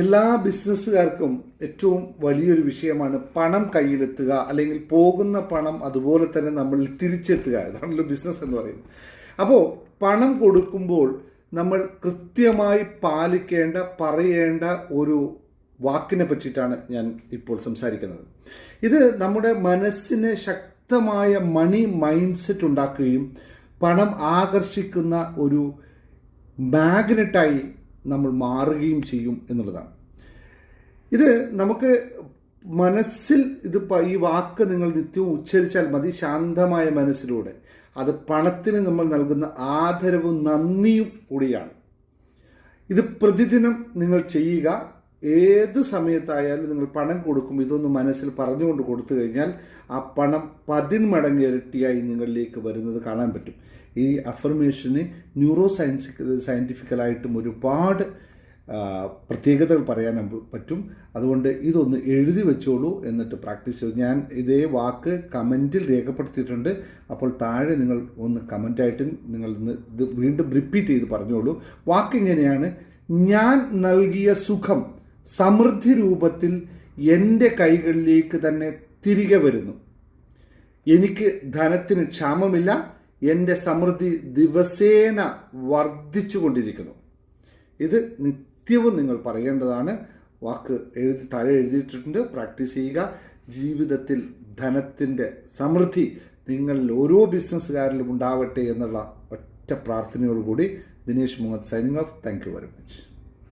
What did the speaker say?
എല്ലാ ബിസിനസ്സുകാർക്കും ഏറ്റവും വലിയൊരു വിഷയമാണ് പണം കയ്യിലെത്തുക അല്ലെങ്കിൽ പോകുന്ന പണം അതുപോലെ തന്നെ നമ്മൾ തിരിച്ചെത്തുക. ഇതാണല്ലോ ബിസിനസ് എന്ന് പറയുന്നത്. അപ്പോൾ പണം കൊടുക്കുമ്പോൾ നമ്മൾ കൃത്യമായി പാലിക്കേണ്ട പറയേണ്ട ഒരു വാക്കിനെ പറ്റിയിട്ടാണ് ഞാൻ ഇപ്പോൾ സംസാരിക്കുന്നത്. ഇത് നമ്മുടെ മനസ്സിന് ശക്തമായ മണി മൈൻഡ് സെറ്റ് ഉണ്ടാക്കുകയും പണം ആകർഷിക്കുന്ന ഒരു മാഗ്നറ്റായി നമ്മൾ മാറുകയും ചെയ്യും എന്നുള്ളതാണ്. ഇത് നമുക്ക് മനസ്സിൽ ഇത് ഈ വാക്ക് നിങ്ങൾ നിത്യവും ഉച്ചരിച്ചാൽ മതി ശാന്തമായ മനസ്സിലൂടെ. അത് പണത്തിന് നമ്മൾ നൽകുന്ന ആദരവും നന്ദിയും കൂടിയാണ്. ഇത് പ്രതിദിനം നിങ്ങൾ ചെയ്യുക. ഏത് സമയത്തായാലും നിങ്ങൾ പണം കൊടുക്കും ഇതൊന്ന് മനസ്സിൽ പറഞ്ഞുകൊണ്ട് കൊടുത്തു കഴിഞ്ഞാൽ ആ പണം പതിന്മടങ്ങ് ഇരട്ടിയായി നിങ്ങളിലേക്ക് വരുന്നത് കാണാൻ പറ്റും. ഈ അഫർമേഷന് ന്യൂറോ സയൻസ് സയന്റിഫിക്കലായിട്ടും ഒരുപാട് പ്രത്യേകതകൾ പറയാൻ പറ്റും. അതുകൊണ്ട് ഇതൊന്ന് എഴുതി വെച്ചോളൂ എന്നിട്ട് പ്രാക്ടീസ് ചെയ്തു ഞാൻ ഇതേ വാക്ക് കമന്റിൽ രേഖപ്പെടുത്തിയിട്ടുണ്ട്. അപ്പോൾ താഴെ നിങ്ങൾ ഒന്ന് കമന്റായിട്ടും നിങ്ങൾ ഇന്ന് ഇത് വീണ്ടും റിപ്പീറ്റ് ചെയ്ത് പറഞ്ഞോളൂ. വാക്ക് ഇങ്ങനെയാണ്. ഞാൻ നൽകിയ സുഖം സമൃദ്ധി രൂപത്തിൽ എന്റെ കൈകളിലേക്ക് തന്നെ തിരികെ വരുന്നു. എനിക്ക് ധനത്തിന് ക്ഷാമമില്ല. എന്റെ സമൃദ്ധി ദിവസേന വർദ്ധിച്ചു കൊണ്ടിരിക്കുന്നു ഇത് നിത്യവും നിങ്ങൾ പറയേണ്ടതാണ്. വാക്ക് എഴുതി താഴെ എഴുതിയിട്ടുണ്ട്. പ്രാക്ടീസ് ചെയ്യുക. ജീവിതത്തിൽ ധനത്തിന്റെ സമൃദ്ധി നിങ്ങളിൽ ഓരോ ബിസിനസ്സുകാരിലും ഉണ്ടാവട്ടെ എന്നുള്ള ഒറ്റ പ്രാർത്ഥനയോടുകൂടി Dinesh Muhammad signing off. Thank very much.